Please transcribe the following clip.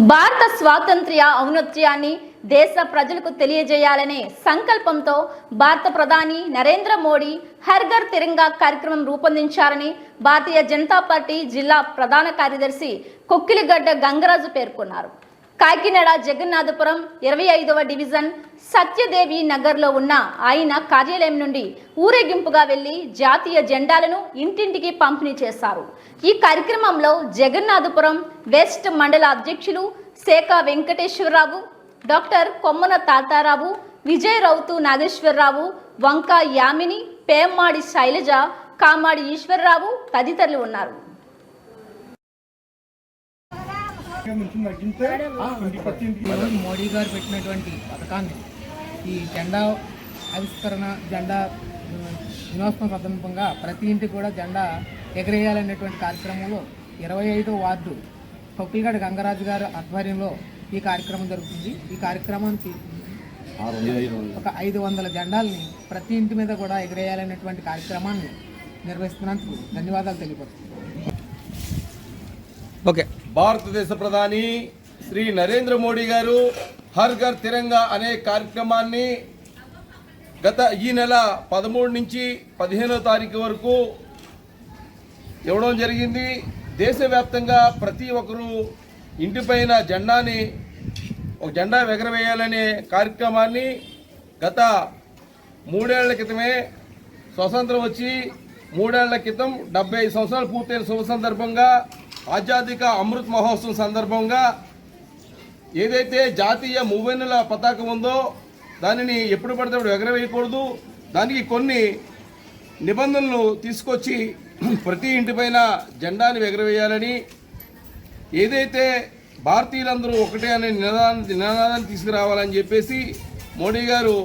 భారత స్వాతంత్ర్య ఔన్నత్యాన్ని దేశ ప్రజలకు తెలియజేయాలనే సంకల్పంతో భారత ప్రధాని నరేంద్ర మోడీ హర్ఘర్ తిరంగా కార్యక్రమం రూపొందించారని భారతీయ జనతా పార్టీ జిల్లా ప్రధాన కార్యదర్శి కొక్కిలిగడ్డ గంగరాజు పేర్కొన్నారు. కాకినాడ జగన్నాథపురం ఇరవై ఐదవ డివిజన్ సత్యదేవి నగర్లో ఉన్న ఆయన కార్యాలయం నుండి ఊరేగింపుగా వెళ్ళి జాతీయ జెండాలను ఇంటింటికి పంపిణీ చేశారు. ఈ కార్యక్రమంలో జగన్నాథపురం వెస్ట్ మండల అధ్యక్షులు శేఖ వెంకటేశ్వరరావు డాక్టర్ కొమ్మన తాతారావు విజయ్ రౌతు నాగేశ్వరరావు వంక యామిని పేమ్మాడి శైలజ కామాడి ఈశ్వరరావు తదితరులు ఉన్నారు. మోడీ గారు పెట్టినటువంటి పథకాన్ని ఈ జెండా ఆవిష్కరణ జెండా దినోత్సవం సందర్భంగా ప్రతి ఇంటికి కూడా జెండా ఎగరేయాలనేటువంటి కార్యక్రమంలో ఇరవై ఐదో వార్డు కొక్కిలిగడ గంగరాజు గారు ఆధ్వర్యంలో ఈ కార్యక్రమం జరుగుతుంది. ఈ కార్యక్రమానికి ఒక ఐదు వందల జెండాలని ప్రతి ఇంటి మీద కూడా ఎగరేయాలనేటువంటి కార్యక్రమాన్ని నిర్వహిస్తున్నందుకు ధన్యవాదాలు తెలియపరుస్తున్నాను. ఓకే. భారతదేశ ప్రధాని శ్రీ నరేంద్ర మోడీ గారు హర్ ఘర్ తిరంగా అనే కార్యక్రమాన్ని గత ఈ నెల పదమూడు నుంచి పదిహేనో తారీఖు వరకు ఇవ్వడం జరిగింది. దేశవ్యాప్తంగా ప్రతి ఒక్కరూ ఇంటిపైన జెండాని ఒక జెండా ఎగరవేయాలనే కార్యక్రమాన్ని గత మూడేళ్ళ క్రితమే స్వతంత్రం వచ్చి మూడేళ్ళ క్రితం డెబ్బై ఐదు సంవత్సరాలు పూర్తయిన శుభ సందర్భంగా ఆజాదిక అమృత్ మహోత్సవం సందర్భంగా ఏదైతే జాతీయ మూవెన్నుల పతాకం ఉందో దానిని ఎప్పుడు పడితే అప్పుడు ఎగరవేయకూడదు. దానికి కొన్ని నిబంధనలు తీసుకొచ్చి ప్రతి ఇంటిపైన జెండాను ఎగరవేయాలని ఏదైతే భారతీయులందరూ ఒకటే అనే నినాదాన్ని నినాదాన్ని తీసుకురావాలని చెప్పేసి మోడీ గారు